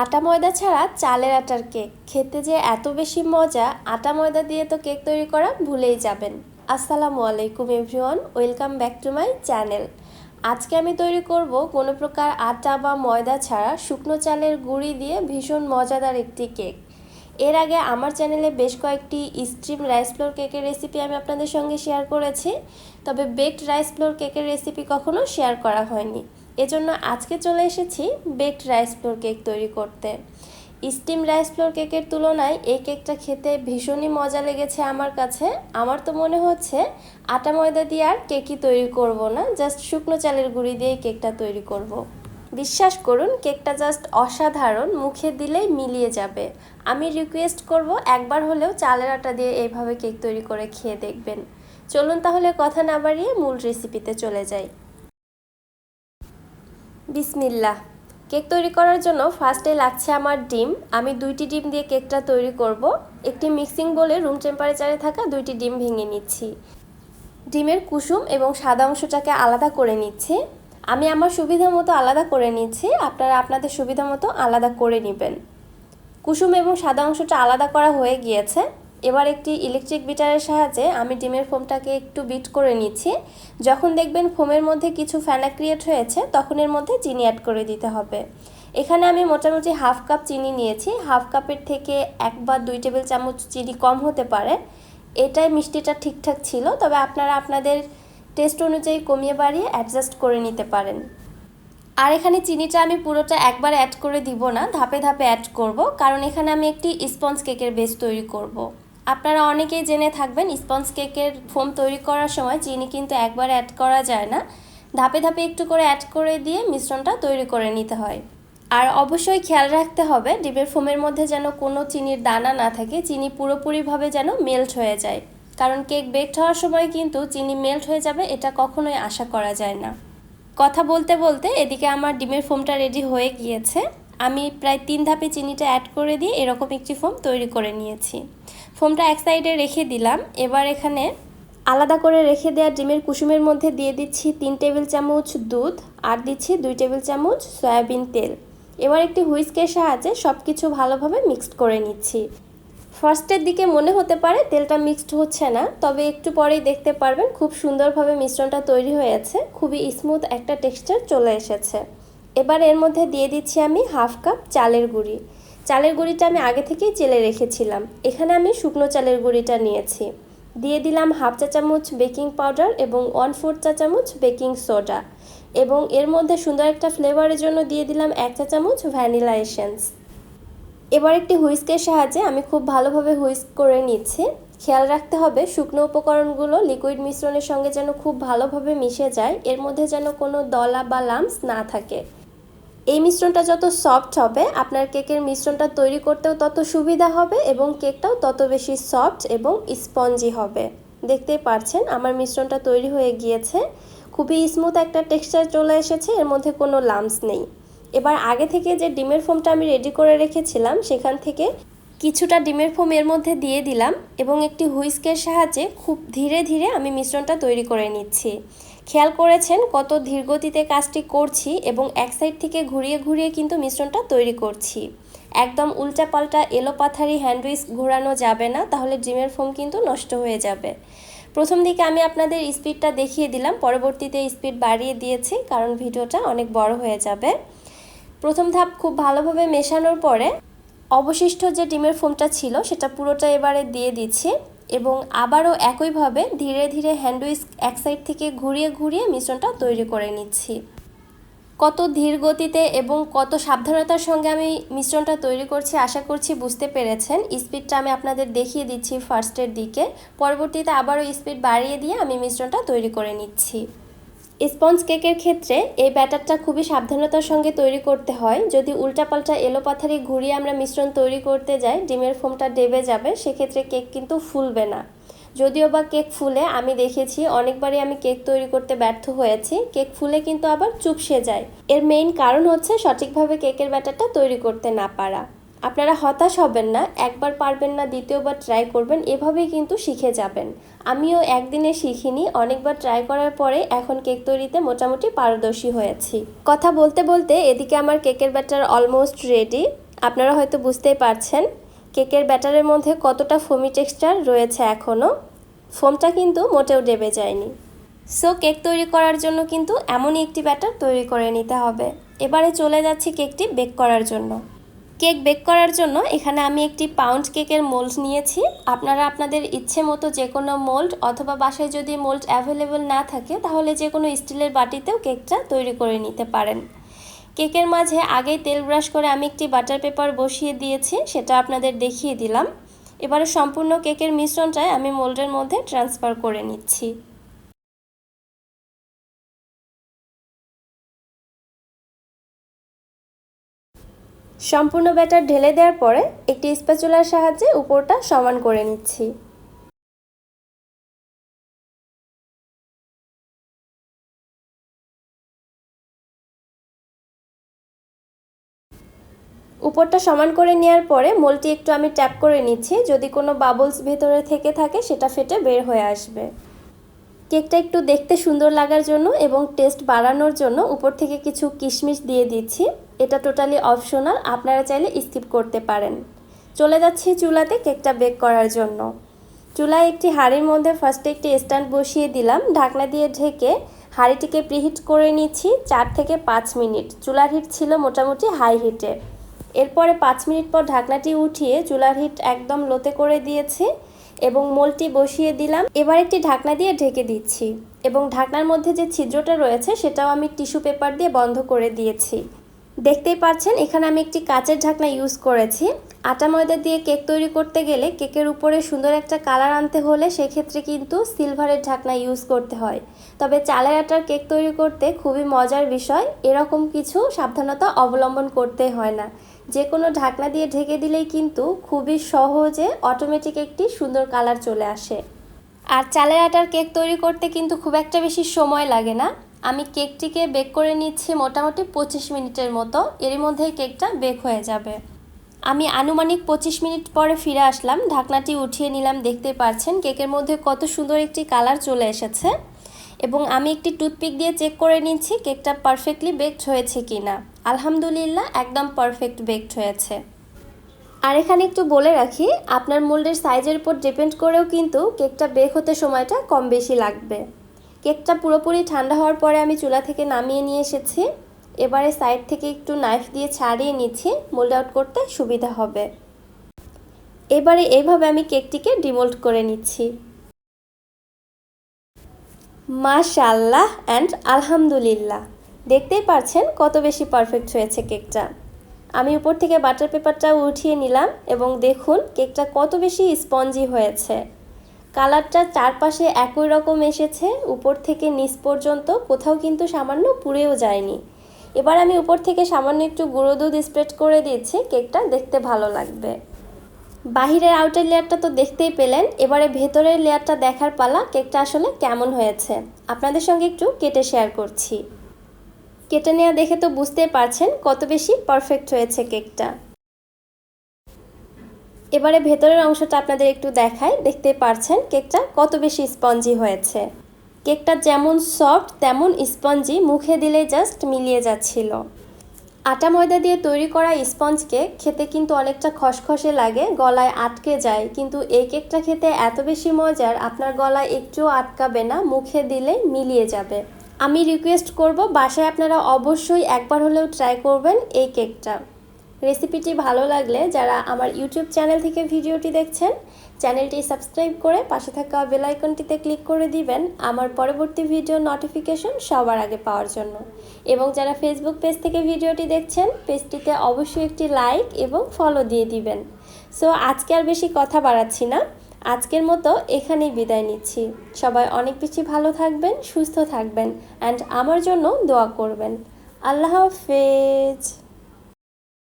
আটা ময়দা ছাড়া চালের আটার কেক। খেতে যে এত বেশি মজা, আটা ময়দা দিয়ে তো কেক তৈরি করা ভুলেই যাবেন। আসসালামু আলাইকুম everyone, welcome back to my channel. আজকে আমি তৈরি করব কোনো প্রকার আটা বা ময়দা ছাড়া শুকনো চালের গুঁড়ি দিয়ে ভীষণ মজাদার একটি কেক। এর আগে আমার চ্যানেলে বেশ কয়েকটি স্ট্রিম রাইস ফ্লোর কেকের রেসিপি আমি আপনাদের সঙ্গে শেয়ার করেছি, তবে বেকড রাইস ফ্লোর কেকের রেসিপি কখনো শেয়ার করা হয়নি। এজন্য আজকে চলে এসেছি বেকড রাইস ফ্লোর কেক তৈরি করতে। স্টিম রাইস ফ্লোর কেকের তুলনায় এই কেকটা খেতে ভীষণই মজা লেগেছে আমার কাছে। আমার তো মনে হচ্ছে আটা ময়দা দিয়ে আর কেকই তৈরি করব না জাস্ট শুকনো চালের গুঁড়ি দিয়ে কেকটা তৈরি করব। বিশ্বাস করুন কেকটা জাস্ট অসাধারণ, মুখে দিলেই মিলিয়ে যাবে। আমি রিকোয়েস্ট করব একবার হলেও চালের আটা দিয়ে এইভাবে কেক তৈরি করে খেয়ে দেখবেন। চলুন তাহলে কথা না বাড়িয়ে মূল রেসিপিতে চলে যাই। বিসমিল্লা কেক তৈরি করার জন্য ফার্স্টে লাগছে আমার ডিম। আমি দুইটি ডিম দিয়ে কেকটা তৈরি করব। একটি মিক্সিং বলে রুম টেম্পারেচারে থাকা দুইটি ডিম ভেঙে নিচ্ছি। ডিমের কুসুম এবং সাদা অংশটাকে আলাদা করে নিচ্ছি। আমি আমার সুবিধা মতো আলাদা করে নিচ্ছি। আপনারা আপনাদের সুবিধা মতো আলাদা করে নেবেন। কুসুম এবং সাদা অংশটা আলাদা করা হয়ে গিয়েছে। এবার একটি ইলেকট্রিক বিটারের সাহায্যে আমি ডিমের ফোমটাকে একটু বিট করে নিচ্ছি। যখন দেখবেন ফোমের মধ্যে কিছু ফ্যানা ক্রিয়েট হয়েছে, তখন এর মধ্যে চিনি অ্যাড করে দিতে হবে। এখানে আমি মোটামুটি হাফ কাপ চিনি নিয়েছি। হাফ কাপের থেকে এক বা দুই টেবিল চামচ চিনি কম হতে পারে। এটাই মিষ্টিটা ঠিকঠাক ছিল, তবে আপনারা আপনাদের টেস্ট অনুযায়ী কমিয়ে বাড়িয়ে অ্যাডজাস্ট করে নিতে পারেন। আর এখানে চিনিটা আমি পুরোটা একবার অ্যাড করে দিব না, ধাপে ধাপে অ্যাড করব। কারণ এখানে আমি একটি স্পঞ্জ কেকের বেস তৈরি করব। আপনারা অনেকেই জেনে থাকবেন, স্পঞ্জ কেকের ফোম তৈরি করার সময় চিনি কিন্তু একবার অ্যাড করা যায় না। ধাপে ধাপে একটু করে অ্যাড করে দিয়ে মিশ্রণটা তৈরি করে নিতে হয়। আর অবশ্যই খেয়াল রাখতে হবে ডিমের ফোমের মধ্যে যেন কোনো চিনির দানা না থাকে, চিনি পুরোপুরিভাবে যেন মেল্ট হয়ে যায়। কারণ কেক বেকড হওয়ার সময় কিন্তু চিনি মেল্ট হয়ে যাবে, এটা কখনোই আশা করা যায় না। কথা বলতে বলতে এদিকে আমার ডিমের ফোমটা রেডি হয়ে গিয়েছে। আমি প্রায় তিন ধাপে চিনিটা অ্যাড করে দিয়ে এরকম একটি ফোম তৈরি করে নিয়েছি। ফোমটা এক সাইডে রেখে দিলাম। এবার এখানে আলাদা করে রেখে দেওয়া ডিমের কুসুমের মধ্যে দিয়ে দিচ্ছি তিন টেবিল চামচ দুধ আর দিচ্ছি দুই টেবিল চামচ সয়াবিন তেল। এবার একটি হুইস্কের সাহায্যে সব কিছু ভালোভাবে মিক্সড করে নিচ্ছি। ফার্স্টের দিকে মনে হতে পারে তেলটা মিক্সড হচ্ছে না, তবে একটু পরেই দেখতে পারবেন খুব সুন্দরভাবে মিশ্রণটা তৈরি হয়েছে, খুবই স্মুথ একটা টেক্সচার চলে এসেছে। এবার এর মধ্যে দিয়ে দিচ্ছি আমি হাফ কাপ চালের গুঁড়ি। চালের গুঁড়িটা আমি আগে থেকেই চেলে রেখেছিলাম। এখানে আমি শুকনো চালের গুঁড়িটা নিয়েছি। দিয়ে দিলাম হাফ চা চামচ বেকিং পাউডার এবং ওয়ান ফোর চা চামচ বেকিং সোডা এবং এর মধ্যে সুন্দর একটা ফ্লেভারের জন্য দিয়ে দিলাম এক চা চামচ ভ্যানিলা এসেন্স এবার একটি হুইস্কের সাহায্যে আমি খুব ভালোভাবে হুইস্ক করে নিচ্ছি। খেয়াল রাখতে হবে শুকনো উপকরণগুলো লিকুইড মিশ্রণের সঙ্গে যেন খুব ভালোভাবে মিশে যায়। এর মধ্যে যেন কোনো দলা বা লামস না থাকে। এই মিশ্রণটা যত সফট হবে, আপনার কেকের মিশ্রণটা তৈরি করতেও তত সুবিধা হবে এবং কেকটাও তত বেশি সফট এবং স্পঞ্জি হবে। দেখতেই পারছেন, আমার মিশ্রণটা তৈরি হয়ে গিয়েছে। খুবই স্মুথ একটা টেক্সচার চলে এসেছে, এর মধ্যে কোনো লামস নেই। এবার আগে থেকে যে ডিমের ফোমটা আমি রেডি করে রেখেছিলাম, সেখান থেকে কিছুটা ডিমের ফোম এর মধ্যে দিয়ে দিলাম এবং একটি হুইস্কের সাহায্যে খুব ধীরে ধীরে আমি মিশ্রণটা তৈরি করে নিচ্ছি। খেয়াল করেছেন কত ধীরগতিতে কাজটি করছি এবং এক সাইড থেকে ঘুরিয়ে ঘুরিয়ে কিন্তু মিশ্রণটা তৈরি করছি। একদম উল্টাপাল্টা এলোপাথারি হ্যান্ডউইচ ঘোরানো যাবে না, তাহলে ডিমের ফোম কিন্তু নষ্ট হয়ে যাবে। প্রথম দিকে আমি আপনাদের স্পিডটা দেখিয়ে দিলাম, পরবর্তীতে স্পিড বাড়িয়ে দিয়েছি, কারণ ভিডিওটা অনেক বড় হয়ে যাবে। প্রথম ধাপ খুব ভালোভাবে মেশানোর পরে অবশিষ্ট যে ডিমের ফোমটা ছিল, সেটা পুরোটা এবারে দিয়ে দিচ্ছি। এবং আবারও একইভাবে ধীরে ধীরে হ্যান্ডউইচ এক সাইড থেকে ঘুরিয়ে ঘুরিয়ে মিশ্রণটা তৈরি করে নিচ্ছি। কত ধীর গতিতে এবং কত সাবধানতার সঙ্গে আমি মিশ্রণটা তৈরি করছি, আশা করছি বুঝতে পেরেছেন। স্পিডটা আমি আপনাদের দেখিয়ে দিচ্ছি ফার্স্টের দিকে। পরবর্তীতে আবারও স্পিড বাড়িয়ে দিয়ে আমি মিশ্রণটা তৈরি করে নিচ্ছি। স্পঞ্জ কেকের ক্ষেত্রে এই ব্যাটারটা খুবই সাবধানতার সঙ্গে তৈরি করতে হয়। যদি উল্টাপাল্টা এলোপাথারি ঘুরিয়ে আমরা মিশ্রণ তৈরি করতে যাই, ডিমের ফোমটা ডেবে যাবে, সেক্ষেত্রে কেক কিন্তু ফুলবে না। যদিও বা কেক ফুলে, আমি দেখেছি, অনেকবারই আমি কেক তৈরি করতে ব্যর্থ হয়েছি। কেক ফুলে কিন্তু আবার চুপসে যায়। এর মেইন কারণ হচ্ছে সঠিকভাবে কেকের ব্যাটারটা তৈরি করতে না পারা। আপনারা হতাশ হবেন না, একবার পারবেন না, দ্বিতীয়বার ট্রাই করবেন, এভাবেই কিন্তু শিখে যাবেন। আমিও একদিনে শিখিনি, অনেকবার ট্রাই করার পরে এখন কেক তৈরিতে মোটামুটি পারদর্শী হয়েছি। কথা বলতে বলতে এদিকে আমার কেকের ব্যাটার অলমোস্ট রেডি আপনারা হয়তো বুঝতেই পারছেন কেকের ব্যাটারের মধ্যে কতটা ফোমি টেক্সচার রয়েছে এখনও ফোমটা কিন্তু মোটেও ডেবে যায়নি। সো কেক তৈরি করার জন্য কিন্তু এমনই একটি ব্যাটার তৈরি করে নিতে হবে। এবারে চলে যাচ্ছি কেকটি বেক করার জন্য। কেক বেক করার জন্য এখানে আমি একটি পাউন্ড কেকের মোল্ড নিয়েছি। আপনারা আপনাদের ইচ্ছে মতো যে কোনো মোল্ড অথবা বাসায় যদি মোল্ড অ্যাভেলেবল না থাকে, তাহলে যে কোনো স্টিলের বাটিতেও কেকটা তৈরি করে নিতে পারেন। কেকের মাঝে আগেই তেল ব্রাশ করে আমি একটি বাটার পেপার বসিয়ে দিয়েছি, সেটা আপনাদের দেখিয়ে দিলাম। এবারে সম্পূর্ণ কেকের মিশ্রণটাই আমি মোল্ডের মধ্যে ট্রান্সফার করে নিচ্ছি। সম্পূর্ণ ব্যাটার ঢেলে দেওয়ার পরে একটি স্প্যাচুলার সাহায্যে উপরটা সমান করে নিচ্ছি। উপরটা সমান করে নেওয়ার পরে মোলটি একটু আমি ট্যাপ করে নিচ্ছি, যদি কোনো বাবলস ভেতরে থেকে থাকে সেটা ফেটে বের হয়ে আসবে। কেকটা একটু দেখতে সুন্দর লাগার জন্য এবং টেস্ট বাড়ানোর জন্য উপর থেকে কিছু কিশমিশ দিয়ে দিচ্ছি। এটা টোটালি অপশনাল আপনারা চাইলে স্কিপ করতে পারেন। চলে যাচ্ছি চুলাতে কেকটা বেক করার জন্য। চুলায় একটি হাঁড়ির মধ্যে ফার্স্টে একটি স্ট্যান্ড বসিয়ে দিলাম। ঢাকনা দিয়ে ঢেকে হাঁড়িটিকে প্রিহিট করে নিচ্ছি চার থেকে পাঁচ মিনিট। চুলার হিট ছিল মোটামুটি হাই হিটে এরপরে পাঁচ মিনিট পর ঢাকনাটি উঠিয়ে চুলার হিট একদম লোতে করে দিয়েছি এবং মোলটি বসিয়ে দিলাম। এবার একটি ঢাকনা দিয়ে ঢেকে দিচ্ছি এবং ঢাকনার মধ্যে যে ছিদ্রটা রয়েছে সেটাও আমি টিস্যু পেপার দিয়ে বন্ধ করে দিয়েছি। দেখতেই পাচ্ছেন এখানে আমি একটি কাচের ঢাকনা ইউজ করেছি। আটা ময়দা দিয়ে কেক তৈরি করতে গেলে কেকের উপরে সুন্দর একটা কালার আনতে হলে সেক্ষেত্রে কিন্তু সিলভারের ঢাকনা ইউজ করতে হয়। তবে চালের আটার কেক তৈরি করতে খুবই মজার বিষয়, এরকম কিছু সাবধানতা অবলম্বন করতে হয় না। যে কোনো ঢাকনা দিয়ে ঢেকে দিলেই কিন্তু খুবই সহজে অটোমেটিক একটি সুন্দর কালার চলে আসে। আর চালের আটার কেক তৈরি করতে কিন্তু খুব একটা বেশি সময় লাগে না। আমি কেকটিকে বেক করে নিচ্ছি মোটামুটি পঁচিশ মিনিটের মতো। এরই মধ্যেই কেকটা বেক হয়ে যাবে। আমি আনুমানিক পঁচিশ মিনিট পরে ফিরে আসলাম। ঢাকনাটি উঠিয়ে নিলাম। দেখতে পাচ্ছেন কেকের মধ্যে কত সুন্দর একটি কালার চলে এসেছে এবং আমি একটি টুথপিক দিয়ে চেক করে নিচ্ছি কেকটা পারফেক্টলি বেকড হয়েছে কি না আলহামদুলিল্লাহ, একদম পারফেক্ট বেকড হয়েছে। আর এখানে একটু বলে রাখি, আপনার মোল্ডের সাইজের উপর ডিপেন্ড করেও কিন্তু কেকটা বেক হতে সময়টা কম বেশি লাগবে। কেকটা পুরোপুরি ঠান্ডা হওয়ার পরে আমি চুলা থেকে নামিয়ে নিয়ে এসেছি। এবারে সাইড থেকে একটু নাইফ দিয়ে ছাড়িয়ে নিচ্ছি মোল্ড আউট করতে সুবিধা হবে। এবারে এইভাবে আমি কেকটিকে ডিমোল্ড করে নিচ্ছি। মাশাল্লাহ অ্যান্ড আলহামদুলিল্লাহ। দেখতেই পারছেন কত বেশি পারফেক্ট হয়েছে কেকটা। আমি উপর থেকে বাটার পেপারটা উঠিয়ে নিলাম এবং দেখুন কেকটা কত বেশি স্পঞ্জি হয়েছে। কালারটা চারপাশে একই রকম এসেছে, উপর থেকে নিচ পর্যন্ত, কোথাও কিন্তু সামান্য পুড়েও যায়নি। এবার আমি উপর থেকে সামান্য একটু গুঁড়ো দুধ স্প্রেড করে দিচ্ছি, কেকটা দেখতে ভালো লাগবে। বাহিরের আউটার লেয়ারটা তো দেখতেই পেলেন, এবারে ভেতরের লেয়ারটা দেখার পালা কেকটা আসলে কেমন হয়েছে। আপনাদের সঙ্গে একটু কেটে শেয়ার করছি। কেটে নেওয়া দেখে তো বুঝতেই পারছেন কত বেশি পারফেক্ট হয়েছে কেকটা। এবারে ভেতরের অংশটা আপনাদের একটু দেখাই। দেখতে পারছেন কেকটা কত বেশি স্পঞ্জি হয়েছে। কেকটা যেমন সফট, তেমন স্পঞ্জি মুখে দিলে জাস্ট মিলিয়ে যাচ্ছিল। আটা ময়দা দিয়ে তৈরি করা স্পঞ্জ কেক খেতে কিন্তু অনেকটা খসখসে লাগে, গলায় আটকে যায়। কিন্তু এই কেকটা খেতে এত বেশি মজার, আপনার গলায় একটুও আটকাবে না, মুখে দিলে মিলিয়ে যাবে। আমি রিকোয়েস্ট করব, বাসায় আপনারা অবশ্যই একবার হলেও ট্রাই করবেন এই কেকটা। রেসিপিটি ভালো লাগলে যারা আমার ইউটিউব চ্যানেল থেকে ভিডিওটি দেখছেন, চ্যানেলটি সাবস্ক্রাইব করে পাশে থাকা বেলাইকনটিতে ক্লিক করে দিবেন আমার পরবর্তী ভিডিও নোটিফিকেশন সবার আগে পাওয়ার জন্য। এবং যারা ফেসবুক পেজ থেকে ভিডিওটি দেখছেন পেজটিতে অবশ্যই একটি লাইক এবং ফলো দিয়ে দিবেন। সো আজকে আর বেশি কথা বাড়াচ্ছি না। আজকের মতো এখানেই বিদায় নিচ্ছি। সবাই অনেক বেশি ভালো থাকবেন, সুস্থ থাকবেন অ্যান্ড আমার জন্য দোয়া করবেন। আল্লাহ হাফেজ।